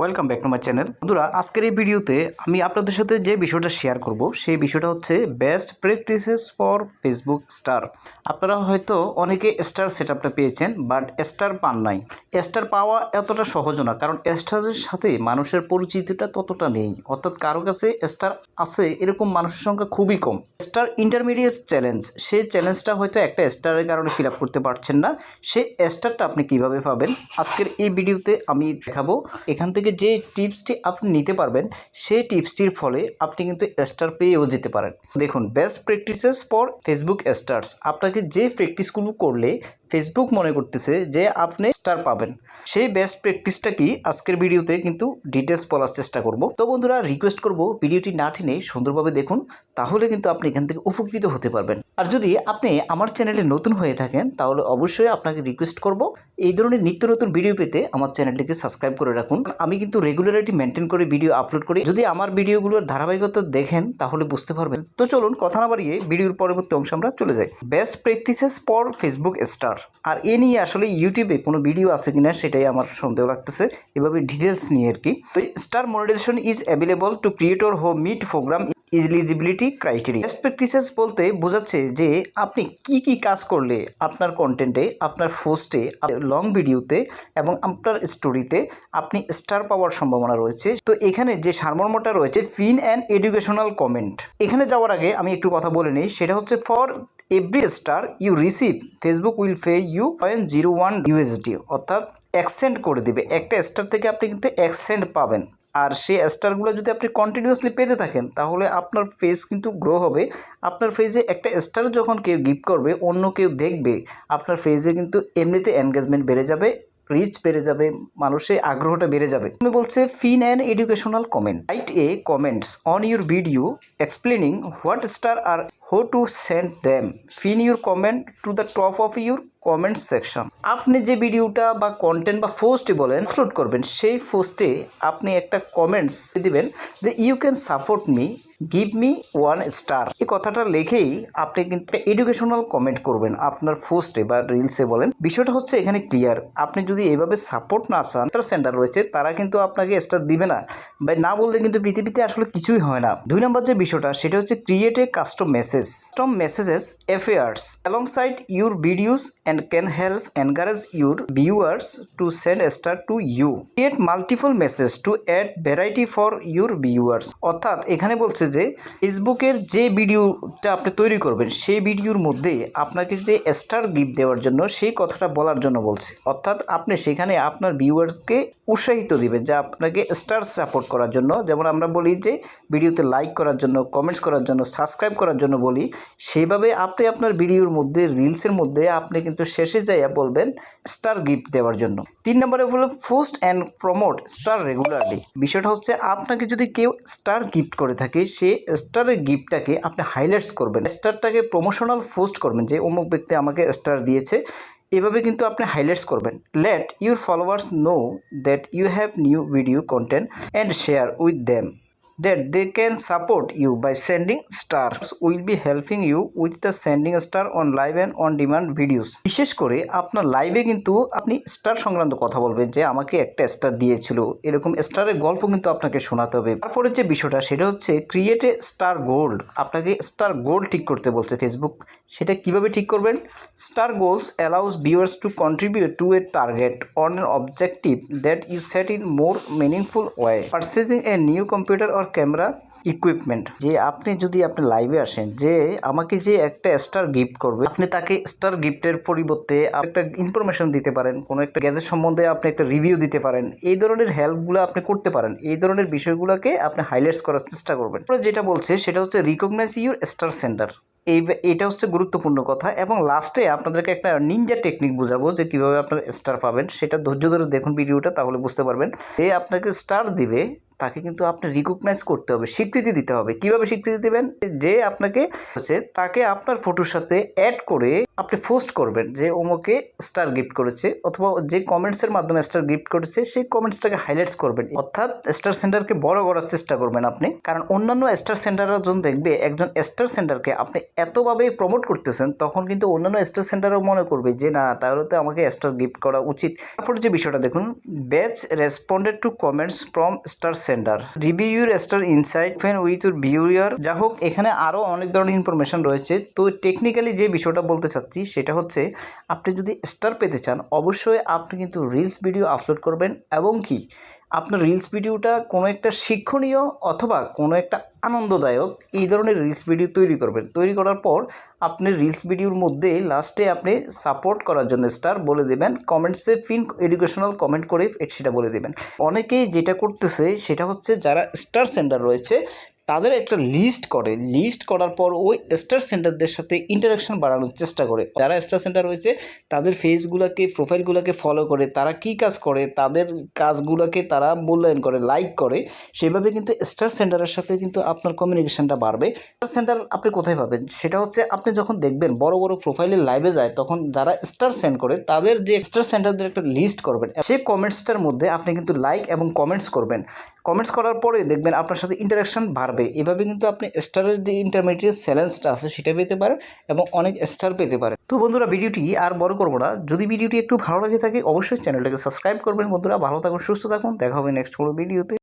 Welcome back to my channel বন্ধুরা, আজকের এই ভিডিওতে আমি আপনাদের সাথে যে বিষয়টা শেয়ার করব, সেই বিষয়টা হচ্ছে best practices for Facebook star আপনারা হয়তো অনেকে স্টার সেট পেয়েছেন বাট স্টার পান নাই। স্টার পাওয়া এতটা সহজ না, কারণ স্টারের সাথে মানুষের পরিচিতিটা ততটা নেই। অর্থাৎ কারও কাছে স্টার আছে, এরকম মানুষের সংখ্যা খুবই কম। স্টার ইন্টারমিডিয়েট চ্যালেঞ্জ সেই চ্যালেঞ্জটা হয়তো একটা স্টারের কারণে ফিল করতে পারছেন না। সেই স্টারটা আপনি কীভাবে পাবেন? আজকের এই ভিডিওতে আমি দেখাবো। এখান থেকে যে টিপসটি আপনি নিতে পারবেন, সেই টিপসটির ফলে আপনি কিন্তু স্টার পেয়েও যেতে পারেন। দেখুন best practices for Facebook stars আপনাকে যে প্র্যাকটিসগুলো করলে ফেসবুক মনে করতেছে যে আপনি স্টার পাবেন। সেই বেস্ট প্র্যাকটিসটা কি? আজকের ভিডিওতে কিন্তু ডিটেলস বলার চেষ্টা করব। তো বন্ধুরা রিকোয়েস্ট করব ভিডিওটি না টেনে সুন্দরভাবে দেখুন, তাহলে কিন্তু আপনি এখান থেকে উপকৃত হতে পারবেন। আর যদি আপনি আমার চ্যানেলে নতুন হয়ে থাকেন, তাহলে অবশ্যই আপনাকে রিকোয়েস্ট করব। এই ধরনের নিত্য নতুন ভিডিও পেতে আমার চ্যানেলটিকে সাবস্ক্রাইব করে রাখুন। আমি কিন্তু রেগুলারিটি মেনটেন করে ভিডিও আপলোড করি। যদি আমার ভিডিওগুলোর ধারাবাহিকতা দেখেন, তাহলে বুঝতে পারবেন। তো চলুন, কথা না বাড়িয়ে ভিডিওর পরবর্তী অংশ আমরা চলে যাই। Best practices for Facebook star আর এ নিয়ে আসলে ইউটিউবে কোনো ভিডিও আছে কি না সেটাই আমার সন্দেহ লাগতেছে। এভাবে ডিটেলস নিয়ে আর কি। Star monetization is available to creator who meet program eligibility criteria best practices বলতে বোঝাচ্ছে যে আপনি কি কি কাজ করলে আপনার কন্টেন্টে আপনার পোস্টে লং ভিডিওতে এবং আপনার স্টোরিতে আপনি স্টার পাওয়ার সম্ভাবনা রয়েছে। তো এখানে যে সারমর্মটা রয়েছে ফিন অ্যান্ড এডুকেশনাল কমেন্ট এখানে যাওয়ার আগে আমি একটু কথা বলে নিই, সেটা হচ্ছে for every star you receive Facebook will pay you point zero one USD অর্থাৎ এক্সেন্ড করে দিবে। একটা স্টার থেকে আপনি কিন্তু এক্সেন্ড পাবেন। আর সেই স্টারগুলো যদি আপনি কন্টিনিউসলি পেতে থাকেন, তাহলে আপনার ফেস কিন্তু গ্রো হবে। আপনার ফেজে একটা স্টার যখন কেউ গিফট করবে, অন্য কেউ দেখবে, আপনার ফেজে কিন্তু এমনিতে এনগেজমেন্ট বেড়ে যাবে রিচ বেড়ে যাবে, মানুষের আগ্রহটা বেড়ে যাবে। তুমি বলছে pin and educational comment write a comments on your video explaining what star are how to send them pin your comment to the top of your comment section আপনি যে ভিডিওটা বা কন্টেন্ট বা পোস্টে বলেন আপলোড করবেন, সেই পোস্টে আপনি একটা কমেন্টস দিবেন যে you can support me give me one star এই কথাটা লিখেই আপনি কিন্তু এডুকেশনাল কমেন্ট করবেন, আপনার পোস্টে বা রিলসে বলেন। বিষয়টা হচ্ছে এখানে ক্লিয়ার আপনি যদি এভাবে সাপোর্ট না চান স্টার সেন্টার রয়েছে, তারা কিন্তু আপনাকে স্টার দিবে না। বা না বললে কিন্তু পৃথিবীতে আসলে কিছুই হয় না। দুই নম্বর যে বিষয়টা, সেটা হচ্ছে create a custom message custom messages appears alongside your videos and can help encourage your viewers to send star to you create multiple message to add variety for your viewers অর্থাৎ এখানে বলছে যে ফেসবুকের যে ভিডিওটা আপনি তৈরি করবেন, সেই ভিডিওর মধ্যে আপনাকে যে স্টার গিফট দেওয়ার জন্য সেই কথাটা বলার জন্য বলছে। অর্থাৎ আপনি সেখানে আপনার ভিউয়ার্সকে উৎসাহিত দিবেন যে আপনাকে স্টার সাপোর্ট করার জন্য। যেমন আমরা বলি যে ভিডিওতে লাইক করার জন্য কমেন্টস করার জন্য সাবস্ক্রাইব করার জন্য বলি, সেইভাবে আপনি আপনার ভিডিওর মধ্যে রিলসের মধ্যে আপনি কিন্তু শেষে যাইয়া বলবেন স্টার গিফট দেওয়ার জন্য। তিন নম্বরে হলো post and promote star regularly বিষয়টা হচ্ছে আপনাকে যদি কেউ স্টার গিফট করে থাকে সে স্টারের গিফটটাকে আপনি হাইলাইটস করবেন। স্টারটাকে প্রমোশনাল পোস্ট করবেন যে অমুক ব্যক্তি আমাকে স্টার দিয়েছে, এভাবে কিন্তু আপনি হাইলাইটস করবেন। Let your followers know that you have new video content and share with them that they can support you by sending stars. Will be helping you with the sending star on live and on demand videos. বিশেষ করে আপনার লাইভে কিন্তু আপনি star সংক্রান্ত কথা বলবেন যে আমাকে একটা স্টার দিয়েছিল। এরকম স্টারের গল্প কিন্তু আপনাকে শোনাতে হবে। তারপরে যে বিষয়টা, সেটা হচ্ছে ক্রিয়েট এ স্টার গোল্ড আপনাকে স্টার গোল্ড ঠিক করতে বলছে ফেসবুক সেটা কীভাবে ঠিক করবেন? Star goals allows viewers to contribute to a target on an objective that you set in more meaningful way purchasing a new computer or camera equipment যে আপনি যদি আপনি লাইভে আসেন, যে আমাকে যে একটা স্টার গিফট করবে, আপনি তাকে স্টার গিফটের পরিবর্তে একটা ইনফরমেশন দিতে পারেন, কোনো একটা গ্যাজেট সম্বন্ধে আপনি একটা রিভিউ দিতে পারেন, এই ধরনের হেল্পগুলো আপনি করতে পারেন, এই ধরনের বিষয়গুলোকে আপনি হাইলাইটস করার চেষ্টা করবেন। যেটা বলছে, সেটা হচ্ছে রিকগনাইজ ইউর স্টার সেন্টার এই এটা হচ্ছে গুরুত্বপূর্ণ কথা, এবং লাস্টে আপনাদেরকে একটা নিনজা টেকনিক বোঝাবো যে কীভাবে আপনার স্টার পাবেন, সেটা ধৈর্য ধরে দেখুন ভিডিওটা তাহলে বুঝতে পারবেন। এ আপনাকে স্টার দিবে তাকে কিন্তু আপনি রিকগনাইজ করতে হবে, স্বীকৃতি দিতে হবে। কীভাবে স্বীকৃতি দেবেন? যে আপনাকে হচ্ছে তাকে আপনার ফটোর সাথে অ্যাড করে আপনি পোস্ট করবেন যে ওমকে স্টার গিফট করেছে অথবা যে কমেন্টসের মাধ্যমে স্টার গিফট করেছে, সেই কমেন্টসটাকে হাইলাইটস করবেন। অর্থাৎ স্টার সেন্টারকে বড় করার চেষ্টা করবেন আপনি। কারণ অন্যান্য স্টার সেন্টারের জন্য দেখবে, একজন স্টার সেন্টারকে আপনি এতভাবে প্রমোট করতেছেন, তখন কিন্তু অন্যান্য স্টার সেন্টারও মনে করবে যে, না, তাহলে তো আমাকে স্টার গিফট করা উচিত। তারপরে যে বিষয়টা দেখুন batch responded to comments from star center. Review your star insight fan with your viewer যা হোক, এখানে আরও অনেক ধরনের ইনফরমেশন রয়েছে। তো টেকনিক্যালি যে বিষয়টা বলতে চাচ্ছি, সেটা হচ্ছে আপনি যদি স্টার পেতে চান, অবশ্যই আপনি কিন্তু রিলস ভিডিও আপলোড করবেন এবং কি? আপনার রিলস ভিডিওটা কোনো একটা শিক্ষণীয় অথবা কোনো একটা আনন্দদায়ক এই ধরনের রিলস ভিডিও তৈরি করবেন। তৈরি করার পর আপনি রিলস ভিডিওর মধ্যে লাস্টে আপনি সাপোর্ট করার জন্য স্টার বলে দেবেন। কমেন্টসে ফিন এডুকেশনাল কমেন্ট করে সেটা বলে দেবেন। অনেকেই যেটা করতেছে সেটা হচ্ছে যারা স্টার সেন্টার রয়েছে তাদের একটা লিস্ট করে। লিস্ট করার পর ওই স্টার সেন্টারদের সাথে ইন্টারাকশন বাড়ানোর চেষ্টা করে। যারা স্টার সেন্টার রয়েছে, তাদের ফেসগুলোকে প্রোফাইলগুলোকে ফলো করে। তারা কি কাজ করে, তাদের কাজগুলোকে তারা মূল্যায়ন করে লাইক করে। সেভাবে কিন্তু স্টার সেন্টারের সাথে কিন্তু আপনার কমিউনিকেশনটা বাড়বে। স্টার সেন্টার আপনি কোথায় পাবেন? সেটা হচ্ছে আপনি যখন দেখবেন বড় বড় প্রোফাইলের লাইভে যায়, তখন যারা স্টার সেন্ড করে, তাদের যে স্টার সেন্টারদের একটা লিস্ট করবেন। সেই কমেন্টসটার মধ্যে আপনি কিন্তু লাইক এবং কমেন্টস করবেন। কমেন্টস করার পরে দেখবেন আপনার সাথে ইন্টারাকশন বাড়বে। এভাবে কিন্তু আপনি স্টারের যে ইন্টারমিডিয়েট চ্যালেঞ্জটা আছে সেটা পেতে পারেন এবং অনেক স্টার পেতে পারেন। তো বন্ধুরা, ভিডিওটি আর বড় করব না। যদি ভিডিওটি একটু ভালো লাগে থাকে, অবশ্যই চ্যানেলটাকে সাবস্ক্রাইব করবেন। বন্ধুরা, ভালো থাকুন, সুস্থ থাকুন। দেখা হবে নেক্সট কোনো ভিডিওতে